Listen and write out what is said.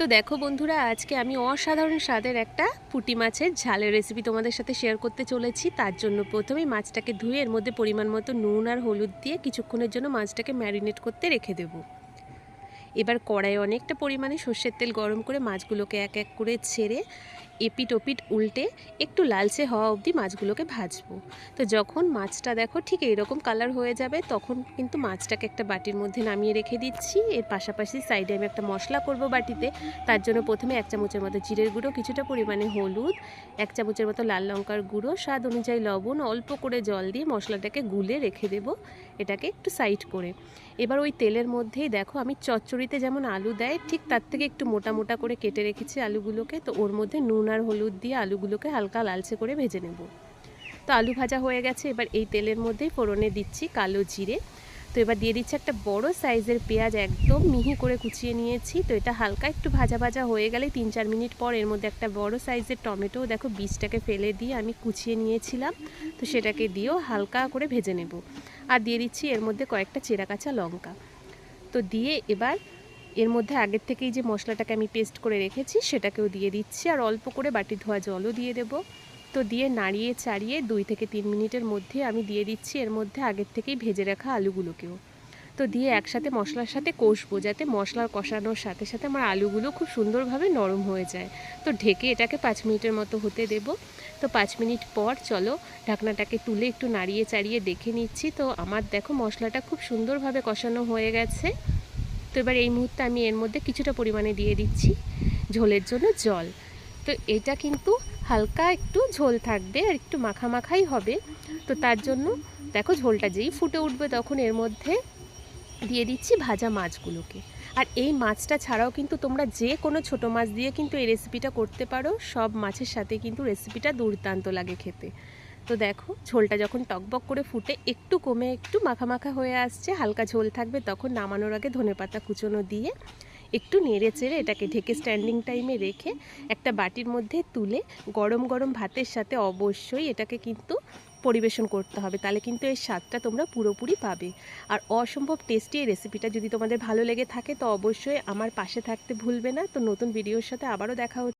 তো দেখো বন্ধুরা, আজকে আমি অসাধারণ স্বাদের একটা পুটি মাছের ঝালের রেসিপি তোমাদের সাথে শেয়ার করতে চলেছি। তার জন্য প্রথমেই মাছটাকে ধুয়ে এর মধ্যে পরিমাণ মতো নুন আর হলুদ দিয়ে কিছুক্ষণের জন্য মাছটাকে ম্যারিনেট করতে রেখে দেব। এবার কড়াই অনেকটা পরিমাণে সর্ষের তেল গরম করে মাছগুলোকে এক এক করে ছেড়ে এপিট ওপিট উল্টে একটু লালচে হওয়া অবধি মাছগুলোকে ভাজবো। তো যখন মাছটা দেখো ঠিক এইরকম কালার হয়ে যাবে, তখন কিন্তু মাছটাকে একটা বাটির মধ্যে নামিয়ে রেখে দিচ্ছি। এর পাশাপাশি সাইডে আমি একটা মশলা করব বাটিতে। তার জন্য প্রথমে এক চামচের মতো জিরের গুঁড়ো, কিছুটা পরিমাণে হলুদ, এক চামচের মতো লাল লঙ্কার গুঁড়ো, স্বাদ অনুযায়ী লবণ, অল্প করে জল দিয়ে মশলাটাকে গুলে রেখে দেব এটাকে একটু সাইড করে। এবার ওই তেলের মধ্যেই দেখো আমি চচ্চড়িতে যেমন আলু দেয়, ঠিক তার থেকে একটু মোটা মোটা করে কেটে রেখেছি আলুগুলোকে। তো ওর মধ্যে নুন আর হলুদ দিয়ে আলুগুলোকে হালকা লালচে করে ভেজে নেব। তো আলু ভাজা হয়ে গেছে, এবার এই তেলের মধ্যেই ফোড়নে দিচ্ছি কালো জিরে। তো এবার দিয়ে দিচ্ছি একটা বড় সাইজের পেঁয়াজ, একদম মিহি করে কুচিয়ে নিয়েছি। তো এটা হালকা একটু ভাজা ভাজা হয়ে গেলে তিন চার মিনিট পর এর মধ্যে একটা বড় সাইজের টমেটো, দেখো বীজটাকে ফেলে দিয়ে আমি কুচিয়ে নিয়েছিলাম। তো সেটাকে দিয়েও হালকা করে ভেজে নেব। আর দিয়ে দিচ্ছি এর মধ্যে কয়েকটা চেরা কাঁচা লঙ্কা। তো দিয়ে এবার এর মধ্যে আগের থেকেই যে মশলাটাকে আমি পেস্ট করে রেখেছি, সেটাকেও দিয়ে দিচ্ছি। আর অল্প করে বাটি ধোয়া জলও দিয়ে দেব। তো দিয়ে নাড়িয়ে চাড়িয়ে দুই থেকে তিন মিনিটের মধ্যে আমি দিয়ে দিচ্ছি এর মধ্যে আগের থেকেই ভেজে রাখা আলুগুলোকেও। তো দিয়ে একসাথে মশলার সাথে কষবো যাতে মশলার কষানোর সাথে সাথে আমার আলুগুলো খুব সুন্দরভাবে নরম হয়ে যায়। তো ঢেকে এটাকে পাঁচ মিনিটের মতো হতে দেব। তো পাঁচ মিনিট পর চলো ঢাকনাটাকে তুলে একটু নাড়িয়ে চাড়িয়ে দেখে নিচ্ছি। তো আমার দেখো মশলাটা খুব সুন্দরভাবে কষানো হয়ে গেছে। তো এবার এই মুহূর্তে আমি এর মধ্যে কিছুটা পরিমাণে দিয়ে দিচ্ছি ঝোলের জন্য জল। তো এটা কিন্তু হালকা একটু ঝোল থাকবে আর একটু মাখা মাখাই হবে। তো তার জন্য দেখো ঝোলটা যেই ফুটে উঠবে তখন এর মধ্যে দিয়ে দিচ্ছি ভাজা মাছগুলোকে। আর এই মাছটা ছাড়াও কিন্তু তোমরা যে কোনো ছোটো মাছ দিয়ে কিন্তু এই রেসিপিটা করতে পারো। সব মাছের সাথে কিন্তু রেসিপিটা দুর্দান্ত লাগে খেতে। তো দেখো, ঝোলটা যখন টকবক করে ফুটে একটু কমে একটু মাখা মাখা হয়ে আসছে, হালকা ঝোল থাকবে, তখন নামানোর আগে ধনেপাতা কুচোনো দিয়ে একটু নেড়ে চেড়ে এটাকে ঢেকে স্ট্যান্ডিং টাইমে রেখে একটা বাটির মধ্যে তুলে গরম গরম ভাতের সাথে অবশ্যই এটাকে কিন্তু পরিবেশন করতে হবে। তাহলে কিন্তু এর স্বাদটা তোমরা পুরোপুরি পাবে। আর অসম্ভব টেস্টি এই রেসিপিটা যদি তোমাদের ভালো লেগে থাকে, তো অবশ্যই আমার পাশে থাকতে ভুলবে না। তো নতুন ভিডিওর সাথে আবারও দেখা হচ্ছে।